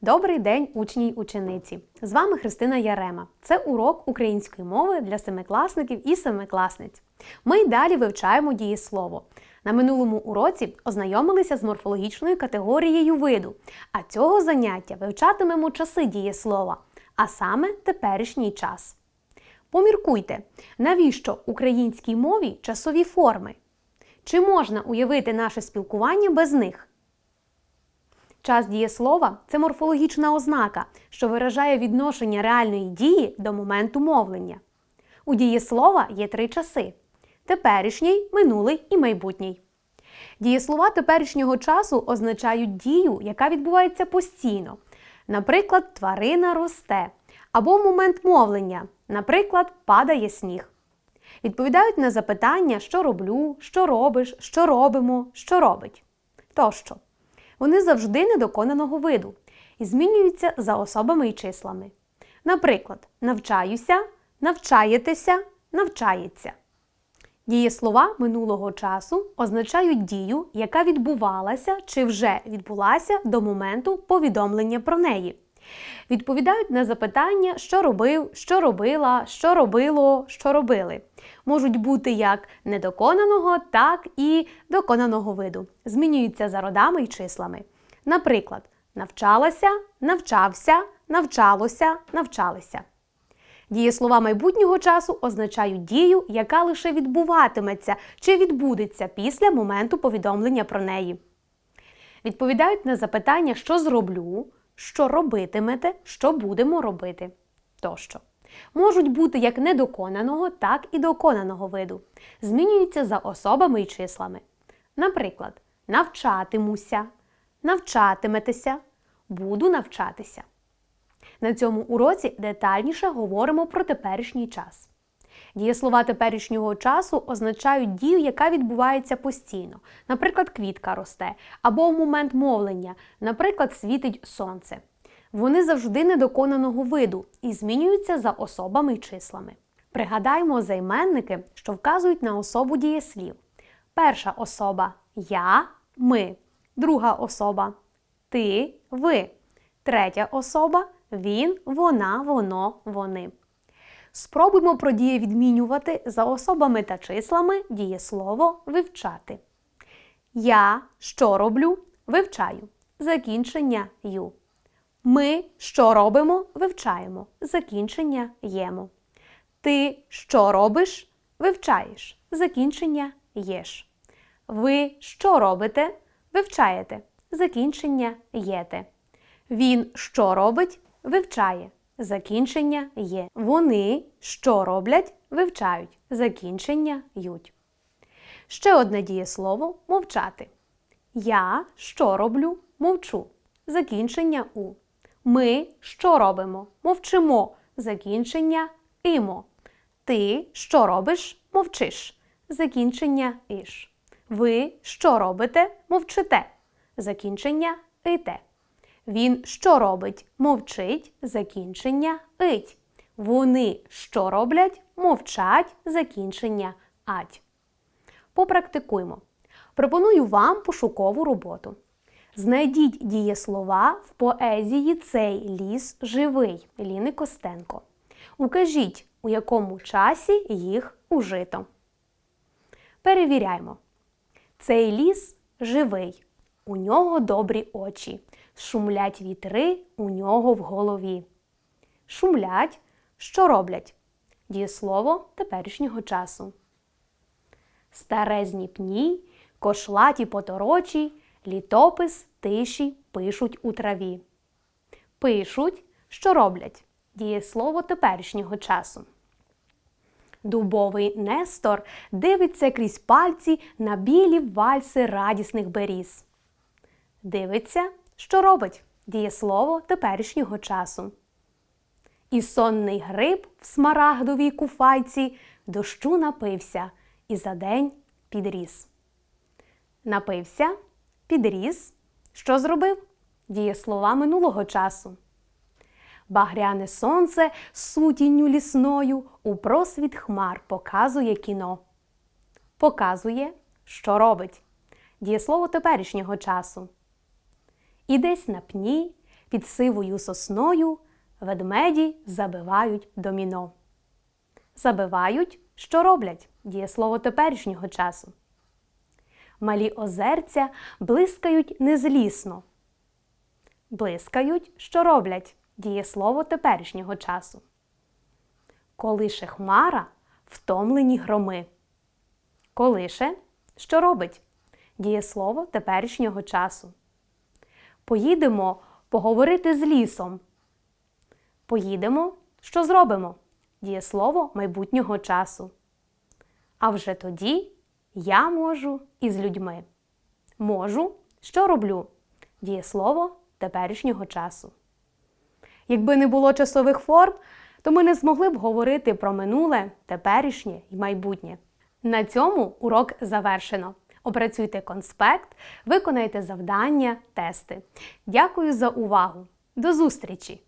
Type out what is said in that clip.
Добрий день, учні й учениці! З вами Христина Ярема. Це урок української мови для семикласників і семикласниць. Ми й далі вивчаємо дієслово. На минулому уроці ознайомилися з морфологічною категорією виду, а цього заняття вивчатимемо часи дієслова, а саме теперішній час. Поміркуйте, навіщо українській мові часові форми? Чи можна уявити наше спілкування без них? Час дієслова це морфологічна ознака, що виражає відношення реальної дії до моменту мовлення. У дієслова є три часи: теперішній, минулий і майбутній. Дієслова теперішнього часу означають дію, яка відбувається постійно. Наприклад, тварина росте, або в момент мовлення, наприклад, падає сніг. Відповідають на запитання, що роблю, що робиш, що робимо, що робить. Тощо. Вони завжди недоконаного виду і змінюються за особами і числами. Наприклад, навчаюся, навчаєтеся, навчається. Дієслова минулого часу означають дію, яка відбувалася чи вже відбулася до моменту повідомлення про неї. Відповідають на запитання, що робив, що робила, що робило, що робили. Можуть бути як недоконаного, так і доконаного виду. Змінюються за родами і числами. Наприклад, навчалася, навчався, навчалося, навчалися. Дієслова майбутнього часу означають дію, яка лише відбуватиметься чи відбудеться після моменту повідомлення про неї. Відповідають на запитання, що зроблю, що робитимете, що будемо робити тощо. Можуть бути як недоконаного, так і доконаного виду. Змінюються за особами і числами. Наприклад, навчатимуся, навчатиметеся, буду навчатися. На цьому уроці детальніше говоримо про теперішній час. Дієслова теперішнього часу означають дію, яка відбувається постійно. Наприклад, квітка росте, або в момент мовлення, наприклад, світить сонце. Вони завжди недоконаного виду і змінюються за особами й числами. Пригадаємо займенники, що вказують на особу дієслів. Перша особа я, ми, друга особа ти, ви, третя особа він, вона, воно, вони. Спробуймо про дієвідмінювати за особами та числами дієслово вивчати. Я що роблю? Вивчаю. Закінчення ю. Ми що робимо? Вивчаємо. Закінчення ємо. Ти що робиш? Вивчаєш. Закінчення єш. Ви що робите? Вивчаєте. Закінчення єте. Він що робить? Вивчає. Закінчення є. Вони що роблять? Вивчають. Закінчення ють. Ще одне дієслово мовчати. Я що роблю? Мовчу. Закінчення у. Ми що робимо? Мовчимо. Закінчення імо. Ти що робиш? Мовчиш. Закінчення іш. Ви що робите? Мовчите. Закінчення ите. Він що робить? Мовчить. Закінчення ить. Вони що роблять? Мовчать. Закінчення ать. Попрактикуймо. Пропоную вам пошукову роботу. Знайдіть дієслова в поезії Цей ліс живий Ліни Костенко. Укажіть, у якому часі їх ужито. Перевіряємо. Цей ліс живий. У нього добрі очі. Шумлять вітри у нього в голові. Шумлять, що роблять? Дієслово теперішнього часу. Старезні пні, кошлаті поторочі, літопис тиші пишуть у траві. Пишуть, що роблять? Дієслово теперішнього часу. Дубовий Нестор дивиться крізь пальці на білі вальси радісних беріз. Дивиться, що робить дієслово теперішнього часу. І сонний гриб в смарагдовій куфайці дощу напився і за день підріс. Напився, підріс. Що зробив? Дієслова минулого часу. Багряне сонце сутінню лісною у просвіт хмар показує кіно. Показує, що робить. Дієслово теперішнього часу. І десь на пні, під сивою сосною ведмеді забивають доміно. Забивають, що роблять дієслово теперішнього часу. Малі озерця блискають незлісно. Блискають, що роблять дієслово теперішнього часу. Колише хмара втомлені громи. Колише, що робить дієслово теперішнього часу. Поїдемо поговорити з лісом. Поїдемо, що зробимо? Дієслово майбутнього часу. А вже тоді я можу із людьми. Можу, що роблю? Дієслово теперішнього часу. Якби не було часових форм, то ми не змогли б говорити про минуле, теперішнє і майбутнє. На цьому урок завершено. Опрацюйте конспект, виконайте завдання, тести. Дякую за увагу. До зустрічі!